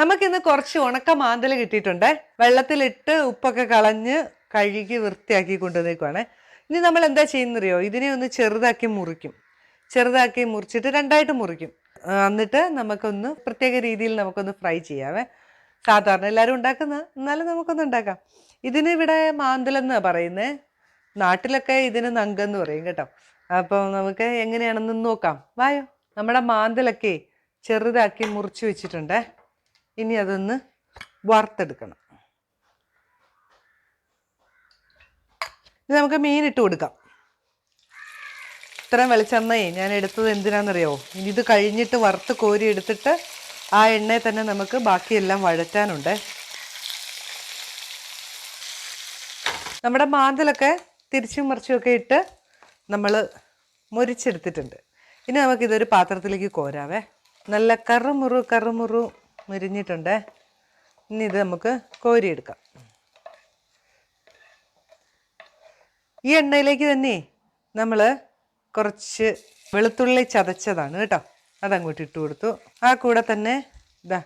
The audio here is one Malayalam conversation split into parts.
നമുക്കിന്ന് കുറച്ച് ഉണക്ക മാന്തൽ കിട്ടിയിട്ടുണ്ട്. വെള്ളത്തിലിട്ട് ഉപ്പൊക്കെ കളഞ്ഞ് കഴുകി വൃത്തിയാക്കി കൊണ്ടുവന്നേക്കുവാണ്. ഇനി നമ്മൾ എന്താ ചെയ്യുന്നറിയോ? ഇതിനെ ഒന്ന് ചെറുതാക്കി മുറിക്കും. ചെറുതാക്കി മുറിച്ചിട്ട് രണ്ടായിട്ട് മുറിക്കും. എന്നിട്ട് നമുക്കൊന്ന് പ്രത്യേക രീതിയിൽ നമുക്കൊന്ന് ഫ്രൈ ചെയ്യാവേ. സാധാരണ എല്ലാവരും ഉണ്ടാക്കുന്ന എന്നാലും നമുക്കൊന്ന് ഉണ്ടാക്കാം. ഇതിന് ഇവിടെ മാന്തലെന്ന് പറയുന്നത് നാട്ടിലൊക്കെ ഇതിന് നങ്കെന്ന് പറയും കേട്ടോ. അപ്പോൾ നമുക്ക് എങ്ങനെയാണെന്ന് നോക്കാം. വായോ നമ്മുടെ മാന്തലൊക്കെ ചെറുതാക്കി മുറിച്ച് വെച്ചിട്ടുണ്ട്. ഇനി അതൊന്ന് വറുത്തെടുക്കണം. ഇത് നമുക്ക് മീൻ ഇട്ട് കൊടുക്കാം. ഇത്രയും വെളിച്ചെണ്ണയെ ഞാൻ എടുത്തത് എന്തിനാണെന്നറിയോ? ഇനി ഇത് കഴിഞ്ഞിട്ട് വറുത്ത് കോരി എടുത്തിട്ട് ആ എണ്ണയെ തന്നെ നമുക്ക് ബാക്കിയെല്ലാം വഴറ്റാനുണ്ട്. നമ്മുടെ മാന്തലൊക്കെ തിരിച്ചും മറിച്ചും ഒക്കെ ഇട്ട് നമ്മൾ മുരിച്ചെടുത്തിട്ടുണ്ട്. ഇനി നമുക്കിതൊരു പാത്രത്തിലേക്ക് കോരാവേ. നല്ല കറുമുറു കറുമുറു മുരിഞ്ഞിട്ടുണ്ട്. ഇനി ഇത് നമുക്ക് കോരിയെടുക്കാം. ഈ എണ്ണയിലേക്ക് തന്നെ നമ്മൾ കുറച്ച് വെളുത്തുള്ളി ചതച്ചതാണ് കേട്ടോ. അതങ്ങോട്ട് ഇട്ട് കൊടുത്തു. ആ കൂടെ തന്നെ ഇതാ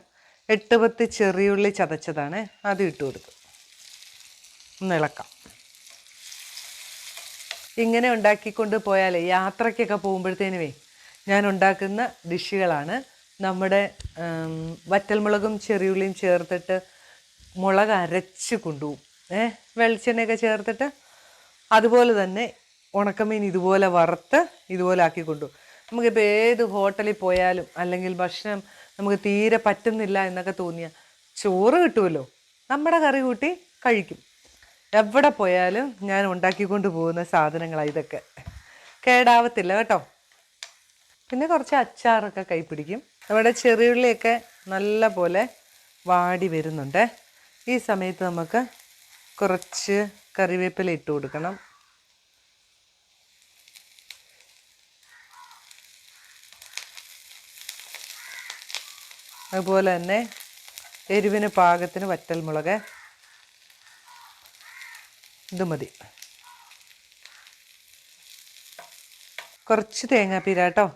എട്ട് പത്ത് ചെറിയുള്ളി ചതച്ചതാണ്. അത് ഇട്ട് കൊടുത്തു. ഒന്ന് ഇളക്കാം. ഇങ്ങനെ ഉണ്ടാക്കിക്കൊണ്ട് പോയാൽ യാത്രയ്ക്കൊക്കെ പോകുമ്പോഴത്തേനുവേ ഞാൻ ഉണ്ടാക്കുന്ന ഡിഷുകളാണ് നമ്മുടെ വറ്റൽമുളകും ചെറിയുള്ളിയും ചേർത്തിട്ട് മുളക് അരച്ച് കൊണ്ടുപോകും. ഏ വെളിച്ചെണ്ണയൊക്കെ ചേർത്തിട്ട് അതുപോലെ തന്നെ ഉണക്കമീൻ ഇതുപോലെ വറുത്ത് ഇതുപോലെ ആക്കി കൊണ്ടുപോകും. നമുക്കിപ്പോൾ ഏത് ഹോട്ടലിൽ പോയാലും അല്ലെങ്കിൽ ഭക്ഷണം നമുക്ക് തീരെ പറ്റുന്നില്ല എന്നൊക്കെ തോന്നിയാൽ ചോറ് കിട്ടുമല്ലോ? നമ്മുടെ കറി കൂട്ടി കഴിക്കും. എവിടെ പോയാലും ഞാൻ ഉണ്ടാക്കിക്കൊണ്ട് പോകുന്ന സാധനങ്ങളാണ് ഇതൊക്കെ. കേടാവത്തില്ല കേട്ടോ. പിന്നെ കുറച്ച് അച്ചാറൊക്കെ കൈ പിടിക്കും. നമ്മുടെ ചെറിയുള്ളിയൊക്കെ നല്ല പോലെ വാടി വരുന്നുണ്ട്. ഈ സമയത്ത് നമുക്ക് കുറച്ച് കറിവേപ്പില ഇട്ട് കൊടുക്കണം. അതുപോലെ തന്നെ എരിവിന് പാകത്തിന് വറ്റൽമുളക്. ഇത് മതി. കുറച്ച് തേങ്ങാപ്പീര കേട്ടോ.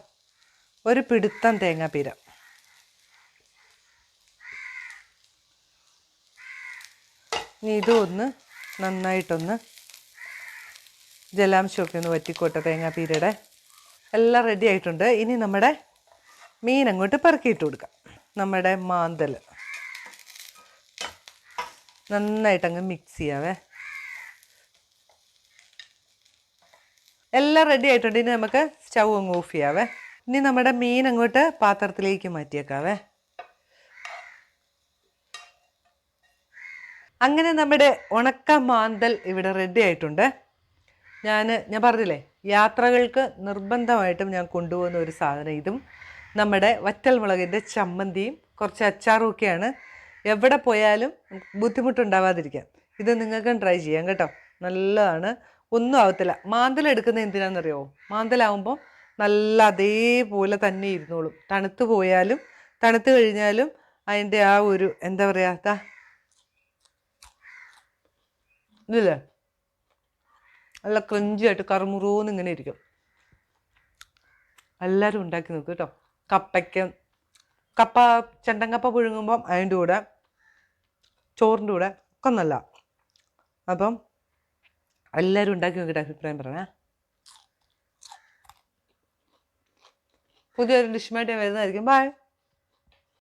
ഒരു പിടുത്തം തേങ്ങാപ്പീര. ഇനി ഇതും ഒന്ന് നന്നായിട്ടൊന്ന് ജലാംശമൊക്കെ ഒന്ന് വറ്റിക്കോട്ടെ തേങ്ങാപ്പീരയുടെ എല്ലാം റെഡി ആയിട്ടുണ്ട്. ഇനി നമ്മുടെ മീൻ അങ്ങോട്ട് പെറുക്കിയിട്ട് കൊടുക്കാം. നമ്മുടെ മാന്തൽ. നന്നായിട്ടങ്ങ് മിക്സ് ചെയ്യാവേ. എല്ലാം റെഡി ആയിട്ടുണ്ട്. ഇനി നമുക്ക് സ്റ്റൗ അങ്ങ് ഓഫ് ചെയ്യാവേ. ഇനി നമ്മുടെ മീൻ അങ്ങോട്ട് പാത്രത്തിലേക്ക് മാറ്റിയേക്കാവേ. അങ്ങനെ നമ്മുടെ ഉണക്ക മാന്തൽ ഇവിടെ റെഡി ആയിട്ടുണ്ട്. ഞാൻ ഞാൻ പറഞ്ഞില്ലേ യാത്രകൾക്ക് നിർബന്ധമായിട്ടും ഞാൻ കൊണ്ടുപോകുന്ന ഒരു സാധനം ഇതും. നമ്മുടെ വറ്റൽ മുളകിന്റെ ചമ്മന്തിയും കുറച്ച് അച്ചാറും ഒക്കെയാണ്. എവിടെ പോയാലും ബുദ്ധിമുട്ടുണ്ടാവാതിരിക്കാൻ ഇത് നിങ്ങൾക്കും ട്രൈ ചെയ്യാം കേട്ടോ. നല്ലതാണ്. ഒന്നും ആവത്തില്ല. മാന്തൽ എടുക്കുന്നത് എന്തിനാണെന്നറിയോ? മാന്തലാവുമ്പോൾ നല്ല അതേപോലെ തന്നെ ഇരുന്നോളും. തണുത്ത് പോയാലും തണുത്ത് കഴിഞ്ഞാലും അതിന്റെ ആ ഒരു എന്താ പറയുക ഇതില്ലേ? നല്ല ക്രഞ്ചിയായിട്ട് കറുമുറൂന്ന് ഇങ്ങനെ ഇരിക്കും. എല്ലാവരും ഉണ്ടാക്കി നോക്കും കേട്ടോ. കപ്പയ്ക്ക് കപ്പ ചെണ്ടങ്കപ്പ പുഴുങ്ങുമ്പം അതിന്റെ കൂടെ ചോറിന്റെ കൂടെ ഒക്കെ നല്ല. അപ്പം എല്ലാവരും ഉണ്ടാക്കി നോക്കിയിട്ട് അഭിപ്രായം പറഞ്ഞേ. പുതിയൊരു ഡിഷുമായിട്ട് ഞാൻ വരുന്നതായിരിക്കും. ബൈ